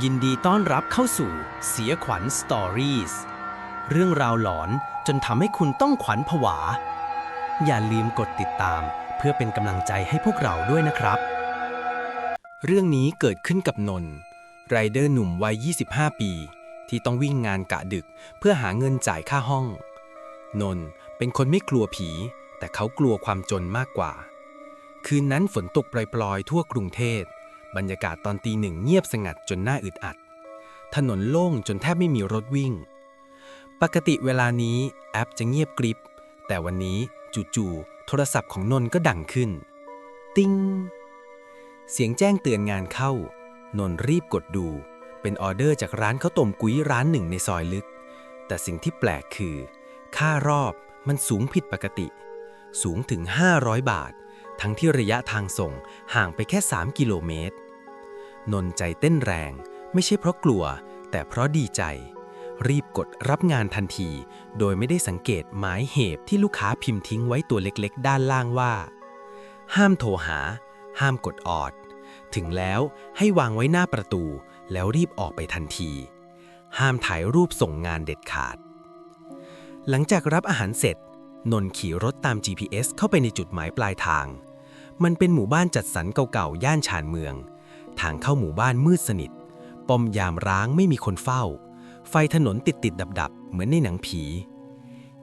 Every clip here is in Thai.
ยินดีต้อนรับเข้าสู่เสียขวัญสตอรี่สเรื่องราวหลอนจนทำให้คุณต้องขวัญผวา อย่าลืมกดติดตามเพื่อเป็นกำลังใจให้พวกเราด้วยนะครับ เรื่องนี้เกิดขึ้นกับนนท์ไรเดอร์หนุ่มวัย 25 ปี ที่ต้องวิ่งงานกะดึกเพื่อหาเงินจ่ายค่าห้อง นนท์เป็นคนไม่กลัวผี แต่เขากลัวความจนมากกว่า คืนนั้นฝนตกปลอยๆ ทั่วกรุงเทพ บรรยากาศตอนตีหนึ่งเงียบสงัดจนน่าอึดอัด ถนนโล่งจนแทบไม่มีรถวิ่ง ปกติเวลานี้แอปจะเงียบกริบ แต่วันนี้จู่ๆโทรศัพท์ของนนท์ก็ดังขึ้น ติ้ง เสียงแจ้งเตือนงานเข้า นนท์รีบกดดู เป็นออเดอร์จากร้านข้าวต้มกุ้ยร้านหนึ่งในซอยลึก แต่สิ่งที่แปลกคือ ค่ารอบมันสูงผิดปกติ สูงถึง 500 บาท ทั้งที่ระยะทางส่งห่างไปแค่ 3 กิโลเมตร นนใจเต้นแรง ไม่ใช่เพราะกลัว แต่เพราะดีใจ รีบกดรับงานทันที โดยไม่ได้สังเกตหมายเหตุที่ลูกค้าพิมพ์ทิ้งไว้ตัวเล็กๆ ด้านล่างว่า ห้ามโทรหา ห้ามกดออด ถึงแล้วให้วางไว้หน้าประตู แล้วรีบออกไปทันที ห้ามถ่ายรูปส่งงานเด็ดขาด หลังจากรับอาหารเสร็จ นนขี่รถตาม GPS เข้าไปในจุดหมายปลายทาง มันเป็นหมู่บ้านจัดสรรเก่าๆ ย่านชานเมือง ทางเข้าหมู่บ้านมืดสนิท ป้อมยามร้างไม่มีคนเฝ้า ไฟถนนติดติดดับดับเหมือนในหนังผี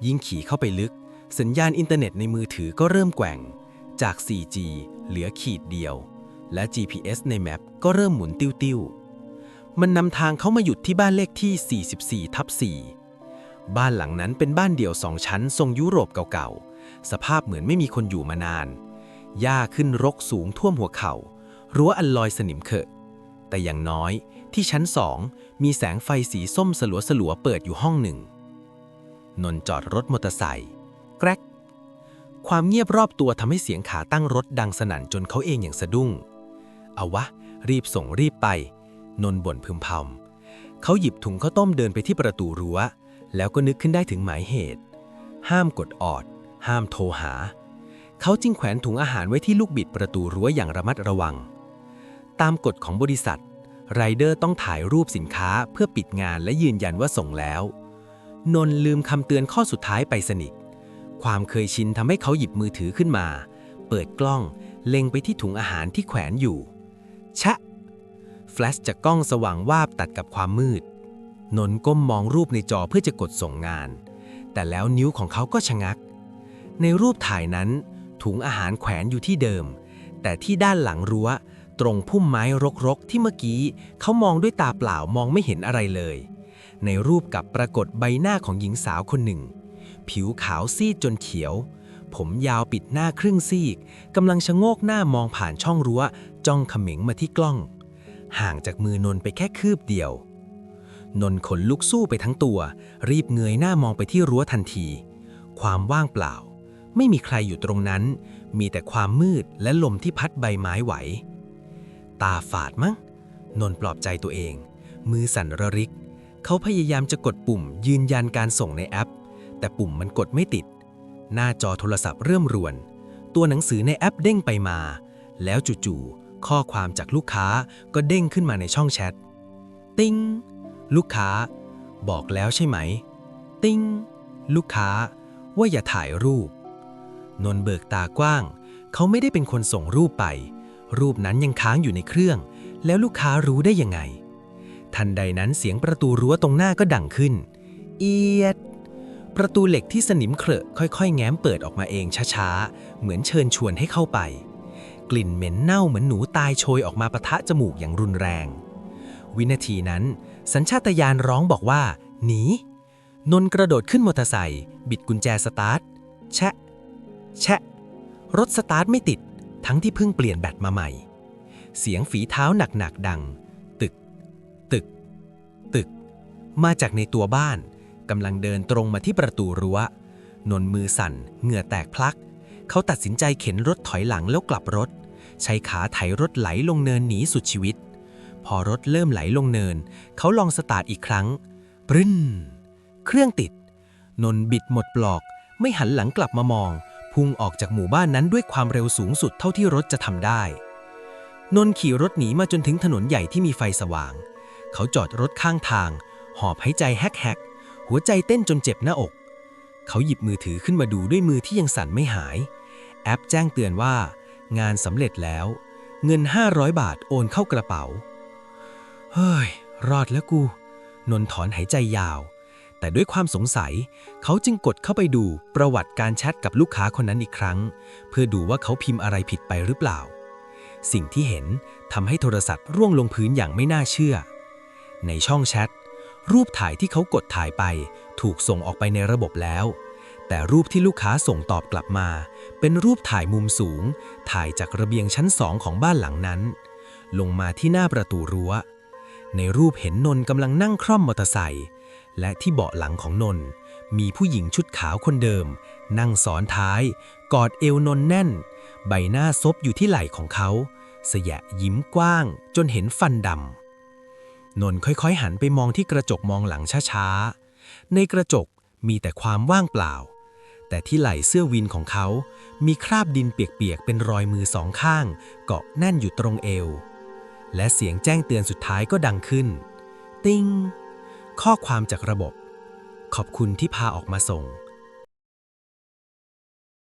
ยิ่งขี่เข้าไปลึก สัญญาณอินเทอร์เน็ตในมือถือก็เริ่มแกว่ง จาก 4G เหลือขีดเดียว และ GPS ในแมปก็เริ่มหมุนติ้วๆ มันนำทางเขามาหยุดที่บ้านเลขที่ 44ทับ4บ้านหลังนั้นเป็นบ้านเดี่ยวสองชั้นทรงยุโรปเก่าๆ สภาพเหมือนไม่มีคนอยู่มานาน หญ้าขึ้นรกสูงท่วมหัวเขา่า รั้วอันลอยสนิมเขอะ แต่อย่างน้อยที่ชั้นสองมีแสงไฟสีส้มสลัวสลัวเปิดอยู่ห้องหนึ่ง นนท์จอดรถมอเตอร์ไซค์แกรกความเงียบรอบตัวทำให้เสียงขาตั้งรถดังสนั่นจนเขาเองอย่างสะดุ้ง เอาวะ รีบส่งรีบไป นนท์บ่นพึมพำเขาหยิบถุงข้าวต้มเดินไปที่ประตูรั้ว แล้วก็นึกขึ้นได้ถึงหมายเหตุ ห้ามกดออด ห้ามโทรหา เขาจึงแขวนถุงอาหารไว้ที่ลูกบิดประตูรั้วอย่างระมัดระวัง ตามกฎของบริษัท ไรเดอร์ต้องถ่ายรูปสินค้าเพื่อปิดงานและยืนยันว่าส่งแล้ว นนท์ลืมคำเตือนข้อสุดท้ายไปสนิท ความเคยชินทำให้เขาหยิบมือถือขึ้นมา เปิดกล้อง เล็งไปที่ถุงอาหารที่แขวนอยู่ ชะ แฟลชจากกล้องสว่างวาบตัดกับความมืด นนท์ก้มมองรูปในจอเพื่อจะกดส่งงาน แต่แล้วนิ้วของเขาก็ชะงัก ในรูปถ่ายนั้น ถุงอาหารแขวนอยู่ที่เดิม แต่ที่ด้านหลังรั้ว ตรงพุ่มไม้รกๆ ที่เมื่อกี้เขามองด้วยตาเปล่ามองไม่เห็นอะไรเลย ในรูปกับปรากฏใบหน้าของหญิงสาวคนหนึ่ง ผิวขาวซีดจนเขียว ผมยาวปิดหน้าครึ่งซีกกำลังชะโงกหน้ามองผ่านช่องรั้ว จ้องเขม็งมาที่กล้อง ห่างจากมือนนไปแค่คืบเดียว นนขนลุกสู้ไปทั้งตัว รีบเงยหน้ามองไปที่รั้วทันที ความว่างเปล่า ไม่มีใครอยู่ตรงนั้นมีแต่ความมืดและลมที่พัดใบไม้ไหว ตาฝาดมั้ง นนปลอบใจตัวเอง มือสั่นระริก เขาพยายามจะกดปุ่มยืนยันการส่งในแอป แต่ปุ่มมันกดไม่ติด หน้าจอโทรศัพท์เริ่มรวน ตัวหนังสือในแอปเด้งไปมา แล้วจู่ๆ ข้อความจากลูกค้าก็เด้งขึ้นมาในช่องแชท ติ้ง ลูกค้า บอกแล้วใช่ไหม ติ้ง ลูกค้า ว่าอย่าถ่ายรูป นนท์เบิกตากว้าง เขาไม่ได้เป็นคนส่งรูปไป รูปนั้นยังค้างอยู่ในเครื่อง แล้วลูกค้ารู้ได้ยังไง ทันใดนั้นเสียงประตูรั้วตรงหน้าก็ดังขึ้น เอียด ประตูเหล็กที่สนิมเครอะค่อยๆ แง้มเปิดออกมาเองช้าๆ เหมือนเชิญชวนให้เข้าไป กลิ่นเหม็นเน่าเหมือนหนูตายโชยออกมาปะทะจมูกอย่างรุนแรง วินาทีนั้น สัญชาตญาณร้องบอกว่า หนี นนท์กระโดดขึ้นมอเตอร์ไซค์บิดกุญแจสตาร์ทแชะ แชะ รถสตาร์ทไม่ติด ทั้งที่เพิ่งเปลี่ยนแบตมาใหม่ เสียงฝีเท้าหนักๆดัง ตึก ตึก ตึก มาจากในตัวบ้านกำลังเดินตรงมาที่ประตูรั้วนนมือสั่น เหงื่อแตกพลัก เขาตัดสินใจเข็นรถถอยหลังแล้วกลับรถ ใช้ขาไถรถไหลลงเนินหนีสุดชีวิต พอรถเริ่มไหลลงเนิน เขาลองสตาร์ทอีกครั้งปรึ้น เครื่องติด นนบิดหมดปลอก ไม่หันหลังกลับมามอง พุ่งออกจากหมู่บ้านนั้นด้วยความเร็วสูงสุดเท่าที่รถจะทำได้ นนขี่รถหนีมาจนถึงถนนใหญ่ที่มีไฟสว่าง เขาจอดรถข้างทาง หอบหายใจแฮกๆ หัวใจเต้นจนเจ็บหน้าอก เขาหยิบมือถือขึ้นมาดูด้วยมือที่ยังสั่นไม่หาย แอปแจ้งเตือนว่า งานสำเร็จแล้ว เงิน 500 บาทโอนเข้ากระเป๋า เฮ้ย รอดแล้วกู นนท์ถอนหายใจยาว แต่ด้วยความสงสัย เขาจึงกดเข้าไปดูประวัติการแชทกับลูกค้าคนนั้นอีกครั้ง เพื่อดูว่าเขาพิมพ์อะไรผิดไปหรือเปล่า สิ่งที่เห็นทำให้โทรศัพท์ร่วงลงพื้นอย่างไม่น่าเชื่อ ในช่องแชทรูปถ่ายที่เขากดถ่ายไป ถูกส่งออกไปในระบบแล้ว แต่รูปที่ลูกค้าส่งตอบกลับมา เป็นรูปถ่ายมุมสูง ถ่ายจากระเบียงชั้นสองของบ้านหลังนั้น ลงมาที่หน้าประตูรั้ว ในรูปเห็นนนท์กำลังนั่งคร่อมมอเตอร์ไซค์ และที่เบาะหลังของนนท์มีผู้หญิงชุดขาวคนเดิม นั่งซ้อนท้าย กอดเอวนนท์แน่น ใบหน้าซบอยู่ที่ไหล่ของเขา เสยะยิ้มกว้างจนเห็นฟันดำนนท์ค่อยๆ หันไปมองที่กระจกมองหลังช้าๆ ในกระจกมีแต่ความว่างเปล่า แต่ที่ไหล่เสื้อวินของเขา มีคราบดินเปียกๆ เป็นรอยมือสองข้าง เกาะแน่นอยู่ตรงเอว และเสียงแจ้งเตือนสุดท้ายก็ดังขึ้น ติ้ง ข้อความจากระบบ ขอบคุณที่พาออกมาส่ง